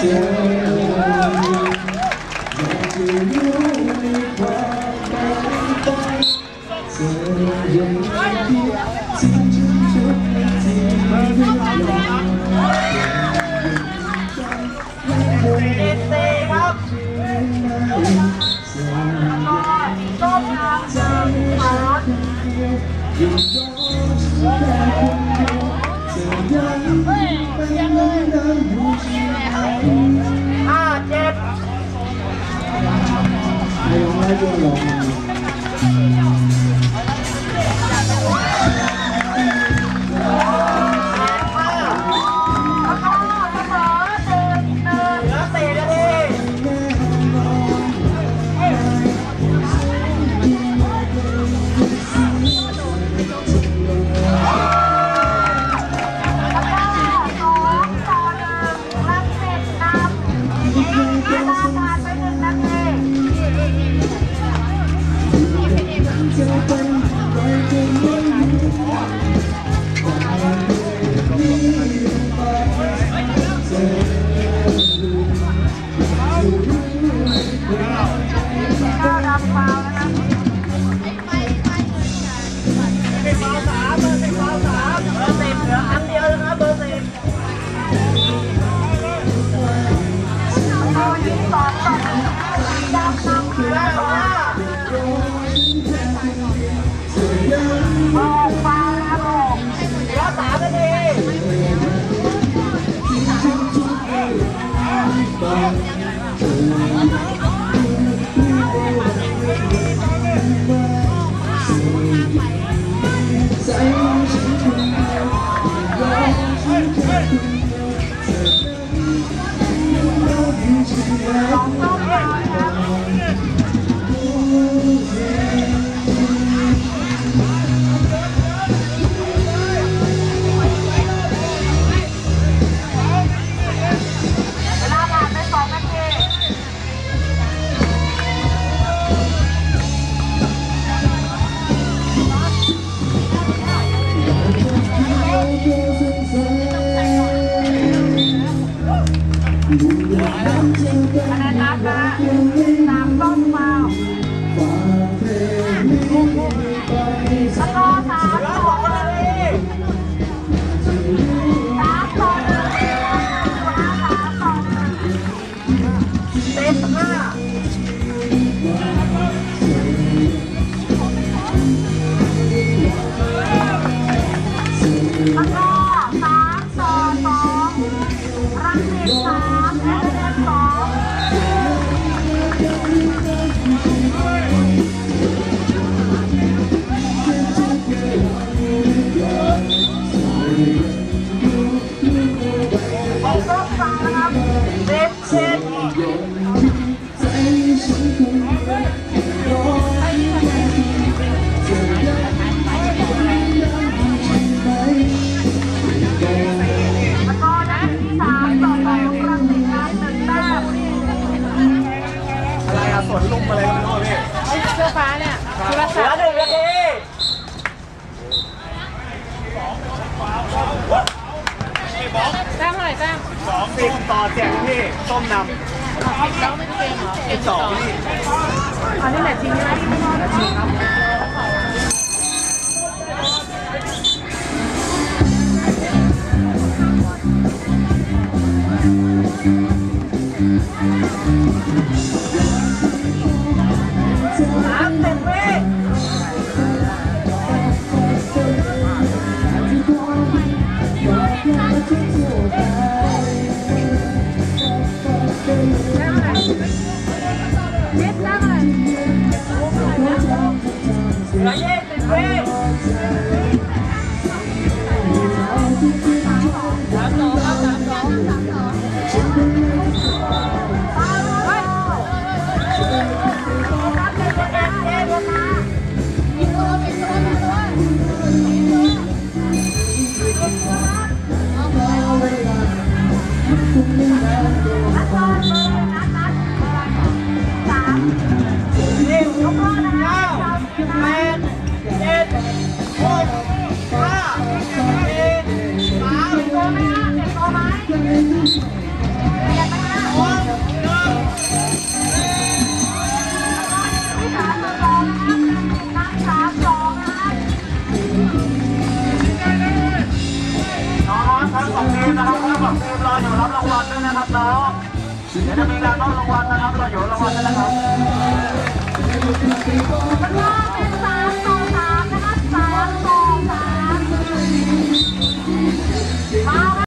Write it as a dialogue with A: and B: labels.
A: 天这么？ จะเป็นไปเก็ไม่รู้
B: Thank you. Thank you. Sağlam, rapçi, สองสิบต่อแจกพี่ต้ม
C: นำ
D: สอ
C: บสองพี่
D: อันนี้แหละทิ้ง
B: นะสามเต็มเว้ย Hey! อยู่รับรางวัลด้วยนะครับน้องเดี๋ยวจะมีการมอบรางวัลนะครับเราอยู่รางวัลด้วยนะครับ